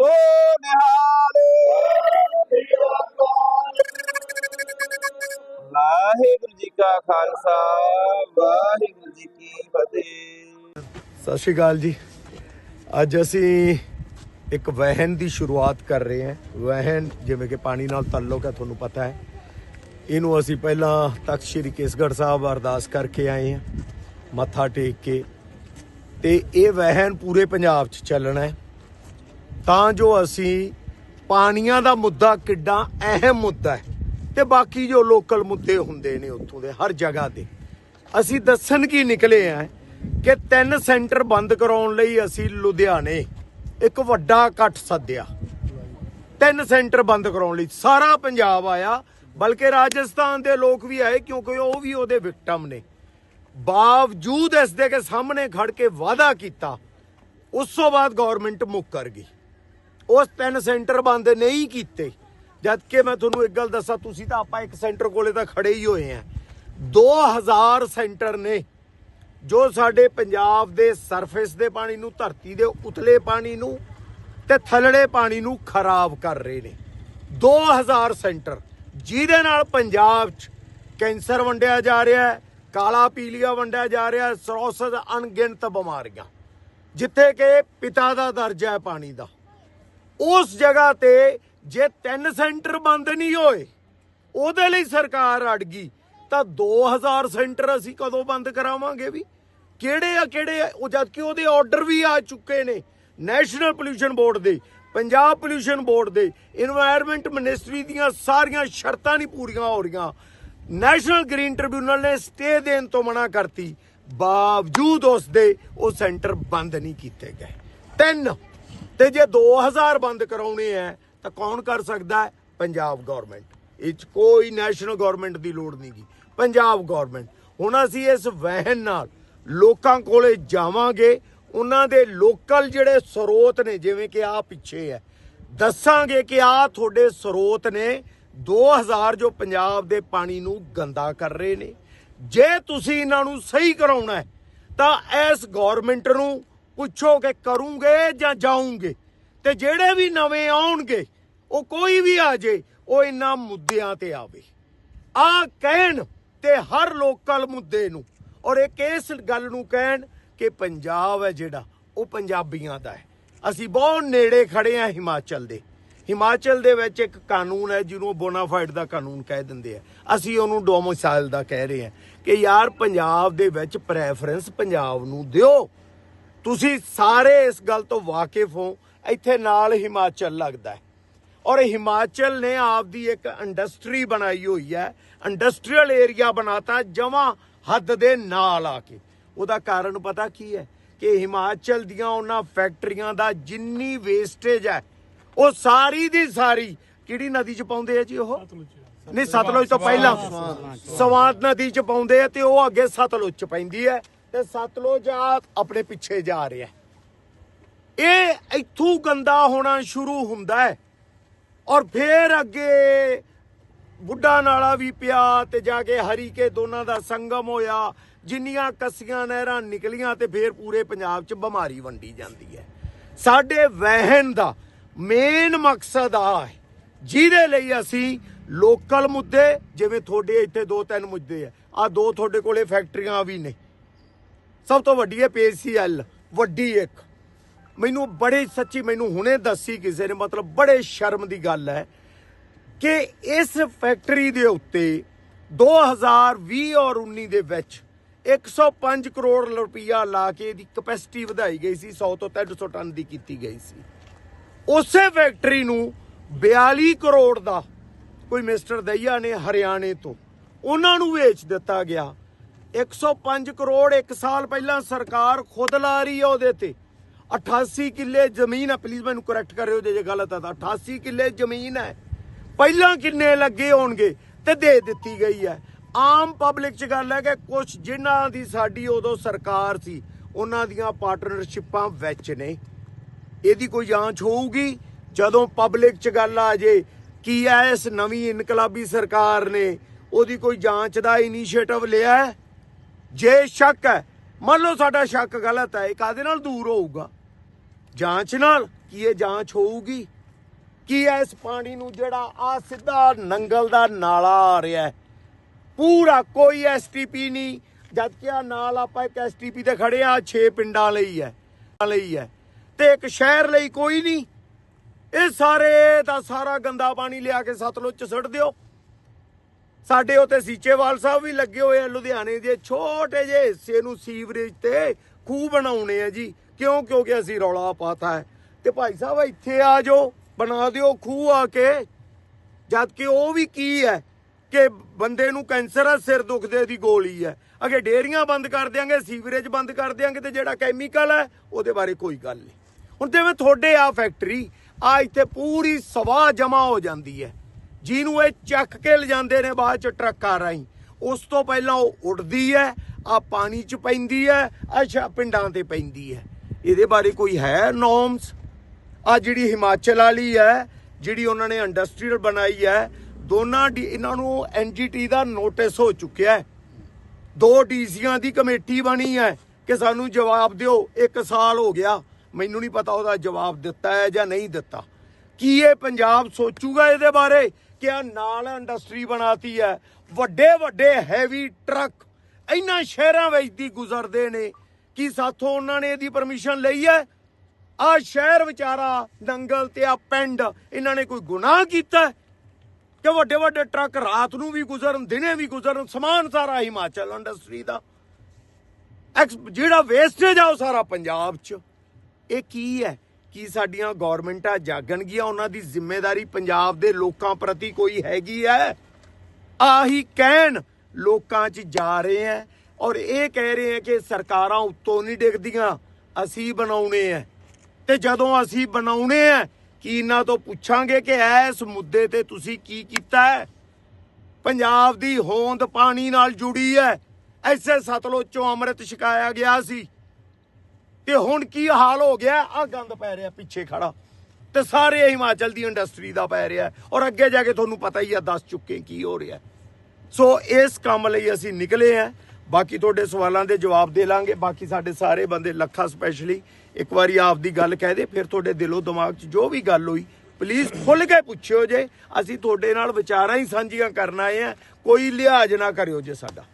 ਸੋ ਨਿਹਾਲ ਵਾਹਿਗੁਰੂ ਜੀ ਕਾ ਖਾਲਸਾ, ਵਾਹਿਗੁਰੂ ਜੀ ਕੀ ਫਤਿਹ। ਸਤਿ ਸ਼੍ਰੀ ਅਕਾਲ ਜੀ। ਅੱਜ ਅਸੀਂ ਇੱਕ ਵਹਿਨ ਦੀ ਸ਼ੁਰੂਆਤ ਕਰ ਰਹੇ ਹਾਂ। ਵਹਿਨ ਜਿਵੇਂ ਕਿ ਪਾਣੀ ਨਾਲ ਤਾਲੁਕ ਹੈ, ਤੁਹਾਨੂੰ ਪਤਾ ਹੈ। ਇਹਨੂੰ ਅਸੀਂ ਪਹਿਲਾਂ ਤਖਤ ਸ੍ਰੀ ਕੇਸਗੜ੍ਹ ਸਾਹਿਬ ਅਰਦਾਸ ਕਰਕੇ ਆਏ ਹਾਂ, ਮੱਥਾ ਟੇਕ ਕੇ। ਤੇ ਇਹ ਵਹਿਨ ਪੂਰੇ ਪੰਜਾਬ 'ਚ ਚੱਲਣਾ ਹੈ। ਤਾਂ ਜੋ ਅਸੀਂ ਪਾਣੀਆਂ ਦਾ ਮੁੱਦਾ, ਕਿੱਡਾ ਅਹਿਮ ਮੁੱਦਾ ਹੈ ਤੇ ਬਾਕੀ ਜੋ ਲੋਕਲ ਮੁੱਦੇ ਹੁੰਦੇ ਨੇ ਉੱਥੋਂ ਦੇ, ਹਰ ਜਗ੍ਹਾ ਦੇ। ਅਸੀਂ ਦੱਸਣ ਕੀ ਨਿਕਲੇ ਆ ਕਿ ਤਿੰਨ ਸੈਂਟਰ ਬੰਦ ਕਰਾਉਣ ਲਈ ਅਸੀਂ ਲੁਧਿਆਣੇ ਇੱਕ ਵੱਡਾ ਇਕੱਠ ਸੱਦਿਆ। ਤਿੰਨ ਸੈਂਟਰ ਬੰਦ ਕਰਾਉਣ ਲਈ ਸਾਰਾ ਪੰਜਾਬ ਆਇਆ, ਬਲਕਿ ਰਾਜਸਥਾਨ ਦੇ ਲੋਕ ਵੀ ਆਏ, ਕਿਉਂਕਿ ਉਹ ਵੀ ਉਹਦੇ ਵਿਕਟਮ ਨੇ। ਬਾਵਜੂਦ ਇਸ ਦੇ ਕੇ ਸਾਹਮਣੇ ਖੜ ਕੇ ਵਾਅਦਾ ਕੀਤਾ, ਉਸ ਤੋਂ ਬਾਅਦ ਗਵਰਨਮੈਂਟ ਮੁੱਕਰ ਗਈ। ਉਸ ਤਿੰਨ ਸੈਂਟਰ ਬੰਦ ਨਹੀਂ ਕੀਤੇ। ਜਦ ਕਿ ਮੈਂ ਤੁਹਾਨੂੰ ਇੱਕ ਗੱਲ ਦੱਸਾਂ, ਤੁਸੀਂ ਤਾਂ ਆਪਾਂ ਇੱਕ ਸੈਂਟਰ ਕੋਲੇ ਤਾਂ ਖੜੇ ਹੀ ਹੋਏ ਆ। 2000 ਸੈਂਟਰ ਨੇ, ਜੋ ਸਾਡੇ ਪੰਜਾਬ ਦੇ ਸਰਫੇਸ ਦੇ ਪਾਣੀ ਨੂੰ, ਧਰਤੀ ਦੇ ਉਤਲੇ ਪਾਣੀ ਨੂੰ ਤੇ ਥੱਲੜੇ ਪਾਣੀ ਨੂੰ ਖਰਾਬ ਕਰ ਰਹੇ ਨੇ। 2000 ਸੈਂਟਰ, ਜਿਹਦੇ ਨਾਲ ਪੰਜਾਬ 'ਚ ਕੈਂਸਰ ਵੰਡਿਆ ਜਾ ਰਿਹਾ ਹੈ, ਕਾਲਾ ਪੀਲੀਆ ਵੰਡਿਆ ਜਾ ਰਿਹਾ ਹੈ ਸਰੋਸਸ ਅਣਗਿਣਤ ਬਿਮਾਰੀਆਂ, ਜਿੱਥੇ ਕਿ ਪਿਤਾ ਦਾ ਦਰਜਾ ਹੈ ਪਾਣੀ ਦਾ। ਉਸ ਜਗ੍ਹਾ ਤੇ ਜੇ ਤਿੰਨ ਸੈਂਟਰ ਬੰਦ ਨਹੀਂ ਹੋਏ, ਉਹਦੇ ਲਈ ਸਰਕਾਰ ਅੜ ਗਈ, ਤਾਂ 2000 ਸੈਂਟਰ ਅਸੀਂ ਕਦੋਂ ਬੰਦ ਕਰਾਵਾਂਗੇ ਵੀ? ਕਿਹੜੇ ਆ, ਕਿਹੜੇ ਉਹ ਜਦ ਕਿ ਉਹਦੇ ਆਰਡਰ ਵੀ ਆ ਚੁੱਕੇ ਨੇ ਨੈਸ਼ਨਲ ਪੋਲੂਸ਼ਨ ਬੋਰਡ ਦੇ ਪੰਜਾਬ ਪੋਲੂਸ਼ਨ ਬੋਰਡ ਦੇ এনवायरमेंट ਮਿਨਿਸਟਰੀ ਦੀਆਂ ਸਾਰੀਆਂ ਸ਼ਰਤਾਂ ਨਹੀਂ ਪੂਰੀਆਂ ਹੋ ਰਹੀਆਂ। ਨੈਸ਼ਨਲ ਗ੍ਰੀਨ ਟ੍ਰਿਬਿਊਨਲ ਨੇ ਸਟੇ ਦੇਣ ਤੋਂ ਮਨਾ ਕਰਤੀ, ਬਾਵਜੂਦ ਉਸ ਦੇ ਉਹ ਸੈਂਟਰ ਬੰਦ ਨਹੀਂ ਕੀਤੇ ਗਏ। ਤਿੰਨ ਤੇ ਜੇ 2000 ਬੰਦ ਕਰਾਉਣੇ ਐ, ਤਾਂ ਕੌਣ ਕਰ ਸਕਦਾ ਪੰਜਾਬ ਗਵਰਨਮੈਂਟ ਇਹ 'ਚ ਕੋਈ ਨੈਸ਼ਨਲ ਗਵਰਨਮੈਂਟ ਦੀ ਲੋੜ ਨਹੀਂਗੀ ਪੰਜਾਬ ਗਵਰਨਮੈਂਟ ਹੁਣ ਅਸੀਂ ਇਸ ਵਹਿਨ ਨਾਲ ਲੋਕਾਂ ਕੋਲੇ ਜਾਵਾਂਗੇ। ਉਹਨਾਂ ਦੇ ਲੋਕਲ ਜਿਹੜੇ ਸਰੋਤ ਨੇ, ਜਿਵੇਂ ਕਿ ਆ ਪਿੱਛੇ ਹੈ ਦੱਸਾਂਗੇ ਕਿ ਆ ਤੁਹਾਡੇ ਸਰੋਤ ਨੇ 2000 ਜੋ ਪੰਜਾਬ ਦੇ ਪਾਣੀ ਨੂੰ ਗੰਦਾ ਕਰ ਰਹੇ ਨੇ। ਜੇ ਤੁਸੀਂ ਇਹਨਾਂ ਨੂੰ ਸਹੀ ਕਰਾਉਣਾ ਹੈ ਤਾਂ ਇਸ ਗਵਰਨਮੈਂਟ ਨੂੰ ਪੁੱਛੋ ਕਿ ਕਰੂੰਗੇ ਜਾਂ ਜਾਉਂਗੇ ਤੇ ਜਿਹੜੇ ਵੀ ਨਵੇਂ ਆਉਣਗੇ, ਉਹ ਕੋਈ ਵੀ ਆ ਜੇ, ਉਹ ਇਹਨਾਂ ਮੁੱਦਿਆਂ ਤੇ ਆਵੇ। ਆ ਕਹਿਣ ਤੇ ਹਰ ਲੋਕਲ ਮੁੱਦੇ ਨੂੰ। ਔਰ ਇੱਕ ਇਸ ਗੱਲ ਨੂੰ ਕਹਿਣ ਕਿ ਪੰਜਾਬ ਹੈ ਜਿਹੜਾ, ਉਹ ਪੰਜਾਬੀਆਂ ਦਾ ਹੈ। ਅਸੀਂ ਬਹੁਤ ਨੇੜੇ ਖੜੇ ਆ ਹਿਮਾਚਲ ਦੇ। ਹਿਮਾਚਲ ਦੇ ਵਿੱਚ ਇੱਕ ਕਾਨੂੰਨ ਹੈ, ਜਿਹਨੂੰ ਬੋਨਾਫਾਈਡ ਦਾ ਕਾਨੂੰਨ ਕਹਿ ਦਿੰਦੇ ਆ। ਅਸੀਂ ਉਹਨੂੰ ਡੋਮਿਸਾਈਲ ਦਾ ਕਹਿ ਰਹੇ ਹਾਂ ਕਿ ਯਾਰ ਪੰਜਾਬ ਦੇ ਵਿੱਚ ਪ੍ਰੈਫਰੈਂਸ ਪੰਜਾਬ ਨੂੰ ਦਿਓ। ਤੁਸੀਂ ਸਾਰੇ ਇਸ ਗੱਲ ਤੋਂ ਵਾਕਿਫ ਹੋ ਇੱਥੇ ਨਾਲ ਹਿਮਾਚਲ ਲੱਗਦਾ ਹੈ। ਔਰ ਹਿਮਾਚਲ ਨੇ ਆਪਦੀ ਇੱਕ ਇੰਡਸਟਰੀ ਬਣਾਈ ਹੋਈ ਹੈ ਇੰਡਸਟਰੀਅਲ ਏਰੀਆ ਬਣਾਤਾ ਜਮਾ ਹੱਦ ਦੇ ਨਾਲ ਆ ਕੇ। ਉਹਦਾ ਕਾਰਨ ਪਤਾ ਕੀ ਹੈ ਕਿ ਹਿਮਾਚਲ ਦੀਆਂ ਉਹਨਾਂ ਫੈਕਟਰੀਆਂ ਦਾ ਜਿੰਨੀ ਵੇਸਟੇਜ ਹੈ ਉਹ ਸਾਰੀ ਦੀ ਸਾਰੀ ਕਿਹੜੀ ਨਦੀ ਚ ਪਾਉਂਦੇ ਆ ਜੀ ਉਹ? ਨਹੀਂ ਸਤਲੁਜ ਤੋਂ ਪਹਿਲਾਂ। ਸਵਾਦ ਨਦੀ ਚ ਪਾਉਂਦੇ ਆ ਤੇ ਉਹ ਅੱਗੇ ਸਤਲੁਜ ਚ ਪੈਂਦੀ ਹੈ। ਤੇ ਸਤਲੁਜ ਆ ਆਪਣੇ ਪਿੱਛੇ ਜਾ ਰਿਹਾ ਇਹ ਇੱਥੋਂ ਗੰਦਾ ਹੋਣਾ ਸ਼ੁਰੂ ਹੁੰਦਾ ਹੈ ਔਰ ਫੇਰ ਅੱਗੇ ਬੁੱਢਾ ਨਾਲਾ ਵੀ ਪਿਆ ਤੇ ਜਾ ਕੇ ਹਰੀ ਕੇ ਦੋਨਾਂ ਦਾ ਸੰਗਮ ਹੋਇਆ, ਜਿੰਨੀਆਂ ਕੱਸੀਆਂ ਨਹਿਰਾਂ ਨਿਕਲੀਆਂ ਤੇ ਫੇਰ ਪੂਰੇ ਪੰਜਾਬ 'ਚ ਬਿਮਾਰੀ ਵੰਡੀ ਜਾਂਦੀ ਹੈ। ਸਾਡੇ ਵਹਿਣ ਦਾ ਮੇਨ ਮਕਸਦ ਆ ਹੈ ਜਿਹਦੇ ਲਈ ਅਸੀਂ ਲੋਕਲ ਮੁੱਦੇ, ਜਿਵੇਂ ਤੁਹਾਡੇ ਇੱਥੇ ਦੋ ਤਿੰਨ ਮੁੱਦੇ ਆ ਆ ਦੋ ਤੁਹਾਡੇ ਕੋਲੇ ਫੈਕਟਰੀਆਂ ਵੀ ਨੇ। ਸਭ ਤੋਂ ਵੱਡੀ ਹੈ ਪੀਸੀਐਲ ਵੱਡੀ ਇੱਕ। ਮੈਨੂੰ ਬੜੇ ਸੱਚੀ ਮੈਨੂੰ ਹੁਣੇ ਦੱਸੀ ਕਿਸੇ ਨੇ, ਮਤਲਬ ਬੜੇ ਸ਼ਰਮ ਦੀ ਗੱਲ ਹੈ ਕਿ ਇਸ ਫੈਕਟਰੀ ਦੇ ਉੱਤੇ 2020 ਔਰ 19 ਦੇ ਵਿੱਚ 105 ਕਰੋੜ ਰੁਪਈਆ ਲਾ ਕੇ ਇਹਦੀ ਕਪੈਸਿਟੀ ਵਧਾਈ ਗਈ ਸੀ 100 ਤੋਂ 300 ਟਨ ਦੀ ਕੀਤੀ ਗਈ ਸੀ। ਉਸੇ ਫੈਕਟਰੀ ਨੂੰ 42 ਕਰੋੜ ਦਾ ਕੋਈ ਮਿਸਟਰ ਦਈਆ ਨੇ ਹਰਿਆਣੇ ਤੋਂ, ਉਹਨਾਂ ਨੂੰ ਵੇਚ ਦਿੱਤਾ ਗਿਆ। 105 ਕਰੋੜ ਇੱਕ ਸਾਲ ਪਹਿਲਾਂ ਸਰਕਾਰ ਖੁਦ ਲਾ ਰਹੀ ਹੈ ਉਹਦੇ ਤੇ। 88 ਕਿੱਲੇ ਜ਼ਮੀਨ ਹੈ ਪਲੀਜ਼ ਮੈਨੂੰ ਕਰੈਕਟ ਕਰਿਓ ਜੇ ਗਲਤ ਹੈ ਤਾਂ। 88 ਕਿੱਲੇ ਜ਼ਮੀਨ ਹੈ। ਪਹਿਲਾਂ ਕਿੰਨੇ ਲੱਗੇ ਹੋਣਗੇ ਤੇ ਦੇ ਦਿੱਤੀ ਗਈ ਹੈ। ਆਮ ਪਬਲਿਕ ਚ ਗੱਲ ਹੈ ਕਿ ਕੁਝ ਜਿਨ੍ਹਾਂ ਦੀ ਸਾਡੀ ਉਦੋਂ ਸਰਕਾਰ ਸੀ, ਉਹਨਾਂ ਦੀਆਂ ਪਾਰਟਨਰਸ਼ਿਪਾਂ ਵਿੱਚ ਨੇ। ਇਹਦੀ ਕੋਈ ਜਾਂਚ ਹੋਊਗੀ? ਜਦੋਂ ਪਬਲਿਕ 'ਚ ਗੱਲ ਆ ਜੇ, ਕੀ ਐ ਇਸ ਨਵੀਂ ਇਨਕਲਾਬੀ ਸਰਕਾਰ ਨੇ? ਉਹਦੀ ਕੋਈ ਜਾਂਚ ਦਾ ਇਨੀਸ਼ੀਏਟਿਵ ਲਿਆ ਹੈ? ਜੇ ਸ਼ੱਕ ਹੈ, ਮੰਨ ਲਓ ਸਾਡਾ ਸ਼ੱਕ ਗਲਤ ਹੈ, ਇਹ ਕਾਦੇ ਨਾਲ ਦੂਰ ਹੋਊਗਾ? ਜਾਂਚ ਨਾਲ ਕੀ ਇਹ ਜਾਂਚ ਹੋਊਗੀ? ਕੀ ਇਸ ਪਾਣੀ ਨੂੰ ਜਿਹੜਾ ਆ ਸਿੱਧਾ ਨੰਗਲ ਦਾ ਨਾਲਾ ਆ ਰਿਹਾ ਪੂਰਾ ਕੋਈ ਐਸਟੀਪੀ ਨਹੀਂ ਜਦ ਕਿ ਆ ਨਾਲ ਆਪਾਂ ਇੱਕ ਐਸਟੀਪੀ ਤੇ ਖੜੇ ਆ 6 ਪਿੰਡਾਂ ਲਈ ਹੈ ਲਈ ਹੈ। ਤੇ ਇੱਕ ਸ਼ਹਿਰ ਲਈ ਕੋਈ ਨਹੀਂ। ਇਹ ਸਾਰੇ ਦਾ ਸਾਰਾ ਗੰਦਾ ਪਾਣੀ ਲਿਆ ਕੇ ਸਤਲੁਜ ਚ ਸੁੱਟ ਦਿਓ। ਸਾਡੇ ਉੱਤੇ ਸੀਚੇਵਾਲ ਸਾਹਿਬ ਵੀ ਲੱਗੇ ਹੋਏ ਆ ਲੁਧਿਆਣੇ ਦੇ ਛੋਟੇ ਜਿਹੇ ਹਿੱਸੇ ਨੂੰ ਸੀਵਰੇਜ ਤੇ ਖੂਹ ਬਣਾਉਣੇ ਆ ਜੀ। ਕਿਉਂ? ਕਿਉਂਕਿ ਅਸੀਂ ਰੌਲਾ ਪਾਤਾ ਹੈ। ਤੇ ਭਾਈ ਸਾਹਿਬ, ਇੱਥੇ ਆ ਜਾਓ, ਬਣਾ ਦਿਓ ਖੂਹ ਆ ਕੇ। ਜਦ ਕਿ ਉਹ ਵੀ ਕੀ ਹੈ ਕਿ ਬੰਦੇ ਨੂੰ ਕੈਂਸਰ ਆ, ਸਿਰ ਦੁਖਦੇ ਦੀ ਗੋਲੀ ਹੈ। ਅਗੇ ਡੇਰੀਆਂ ਬੰਦ ਕਰ ਦਿਆਂਗੇ, ਸੀਵਰੇਜ ਬੰਦ ਕਰ ਦਿਆਂਗੇ ਤੇ ਜਿਹੜਾ ਕੈਮੀਕਲ ਹੈ, ਉਹਦੇ ਬਾਰੇ ਕੋਈ ਗੱਲ ਨਹੀਂ। ਹੁਣ ਜਿਵੇਂ ਤੁਹਾਡੇ ਆ ਫੈਕਟਰੀ ਆ ਇੱਥੇ ਪੂਰੀ ਸਵਾਹ ਜਮਾ ਹੋ ਜਾਂਦੀ ਹੈ। ਜਿਹਨੂੰ ਇਹ ਚੱਕ ਕੇ ਲਿਜਾਂਦੇ ਨੇ ਬਾਅਦ ਚ ਟਰੱਕਾਂ ਰਾਹੀਂ। ਉਸ ਤੋਂ ਪਹਿਲਾਂ ਉਹ ਉੱਡਦੀ ਹੈ ਆ ਪਾਣੀ ਚ ਪੈਂਦੀ ਹੈ, ਅੱਛਾ, ਪਿੰਡਾਂ ਤੇ ਪੈਂਦੀ ਹੈ। ਇਹਦੇ ਬਾਰੇ ਕੋਈ ਹੈ ਨੋਰਮਸ ਆ ਜਿਹੜੀ ਹਿਮਾਚਲ ਵਾਲੀ ਹੈ, ਜਿਹੜੀ ਉਹਨਾਂ ਨੇ ਇੰਡਸਟਰੀਅਲ ਬਣਾਈ ਹੈ, ਦੋਨਾਂ ਡੀ ਇਹਨਾਂ ਨੂੰ ਐਨਜੀਟੀ ਦਾ ਨੋਟਿਸ ਹੋ ਚੁੱਕਿਆ ਹੈ। ਦੋ ਡੀਸੀਆਂ ਦੀ ਕਮੇਟੀ ਬਣੀ ਹੈ ਕਿ ਸਾਨੂੰ ਜਵਾਬ ਦਿਓ, ਇੱਕ ਸਾਲ ਹੋ ਗਿਆ। ਮੈਨੂੰ ਨਹੀਂ ਪਤਾ ਉਹਦਾ ਜਵਾਬ ਦਿੱਤਾ ਹੈ ਜਾਂ ਨਹੀਂ ਦਿੱਤਾ। ਕੀ ਇਹ ਪੰਜਾਬ ਸੋਚੂਗਾ ਇਹਦੇ ਬਾਰੇ? ਕਿ ਨਾਲ ਇੰਡਸਟਰੀ ਬਣਾਤੀ ਹੈ। ਵੱਡੇ ਵੱਡੇ ਹੈਵੀ ਟਰੱਕ ਇਹਨਾਂ ਸ਼ਹਿਰਾਂ ਵਿੱਚ ਦੀ ਗੁਜ਼ਰਦੇ ਨੇ ਕੀ ਸਾਥੋਂ ਉਹਨਾਂ ਨੇ ਇਹਦੀ ਪਰਮਿਸ਼ਨ ਲਈ ਹੈ। ਆ ਸ਼ਹਿਰ ਵਿਚਾਰਾ ਦੰਗਲ ਤੇ ਆ ਪਿੰਡ, ਇਹਨਾਂ ਨੇ ਕੋਈ ਗੁਨਾਹ ਕੀਤਾ? ਕਿ ਵੱਡੇ ਵੱਡੇ ਟਰੱਕ ਰਾਤ ਨੂੰ ਵੀ ਗੁਜ਼ਰਨ, ਦਿਨੇ ਵੀ ਗੁਜ਼ਰਨ, ਸਮਾਨ ਸਾਰਾ ਹਿਮਾਚਲ ਇੰਡਸਟਰੀ ਦਾ। ਐਕਸ ਜਿਹੜਾ ਵੇਸਟੇਜ ਆ ਉਹ ਸਾਰਾ ਪੰਜਾਬ 'ਚ। ਇਹ ਕੀ ਹੈ? ਕੀ ਸਾਡੀਆਂ ਗਵਰਨਮੈਂਟਾਂ ਜਾਗਣਗੀਆਂ? ਉਹਨਾਂ ਦੀ ਜ਼ਿੰਮੇਵਾਰੀ ਪੰਜਾਬ ਦੇ ਲੋਕਾਂ ਪ੍ਰਤੀ ਕੋਈ ਹੈਗੀ ਹੈ? ਆਹੀ ਕਹਿਣ ਲੋਕਾਂ 'ਚ ਜਾ ਰਹੇ ਹੈ ਔਰ ਇਹ ਕਹਿ ਰਹੇ ਹੈ ਕਿ ਸਰਕਾਰਾਂ ਉੱਤੋਂ ਨਹੀਂ ਡਿੱਗਦੀਆਂ। ਅਸੀਂ ਬਣਾਉਣੇ ਹੈ। ਤੇ ਜਦੋਂ ਅਸੀਂ ਬਣਾਉਣੇ ਹੈ, ਕੀ ਇਹਨਾਂ ਤੋਂ ਪੁੱਛਾਂਗੇ ਕਿ ਇਸ ਮੁੱਦੇ ਤੇ ਤੁਸੀਂ ਕੀ ਕੀਤਾ ਹੈ? ਪੰਜਾਬ ਦੀ ਹੋਂਦ ਪਾਣੀ ਨਾਲ ਜੁੜੀ ਹੈ। ਐਸੇ ਸਤਲੁਜ ਚੋਂ ਅੰਮ੍ਰਿਤ ਛਕਾਇਆ ਗਿਆ ਸੀ। ਤੇ ਹੁਣ ਕੀ ਹਾਲ ਹੋ ਗਿਆ? ਆ ਗੰਦ ਪੈ ਰਿਹਾ, ਪਿੱਛੇ ਖੜਾ। ਤੇ ਸਾਰੇ ਹਿਮਾਚਲ ਦੀ ਇੰਡਸਟਰੀ ਦਾ ਪੈ ਰਿਹਾ। ਔਰ ਅੱਗੇ ਜਾ ਕੇ ਤੁਹਾਨੂੰ ਪਤਾ ਹੀ ਆ, ਦੱਸ ਚੁੱਕੇ ਕੀ ਹੋ ਰਿਹਾ। ਸੋ ਇਸ ਕੰਮ ਲਈ ਅਸੀਂ ਨਿਕਲੇ ਆ। ਬਾਕੀ ਤੁਹਾਡੇ ਸਵਾਲਾਂ ਦੇ ਜਵਾਬ ਦੇ ਲਾਂਗੇ। ਬਾਕੀ ਸਾਡੇ ਸਾਰੇ ਬੰਦੇ ਲੱਖਾ ਸਪੈਸ਼ਲੀ ਇੱਕ ਵਾਰੀ ਆਪਦੀ ਗੱਲ ਕਹਿ ਦੇ, ਫਿਰ ਤੁਹਾਡੇ ਦਿਲੋਂ ਦਿਮਾਗ 'ਚ ਜੋ ਵੀ ਗੱਲ ਹੋਈ ਪਲੀਜ਼ ਖੁੱਲ ਕੇ ਪੁੱਛਿਓ ਜੇ। ਅਸੀਂ ਤੁਹਾਡੇ ਨਾਲ ਵਿਚਾਰਾਂ ਹੀ ਸਾਂਝੀਆਂ ਕਰਨ ਆਏ ਆ। ਕੋਈ ਲਿਹਾਜ਼ ਨਾ ਕਰਿਓ ਜੇ ਸਾਡਾ।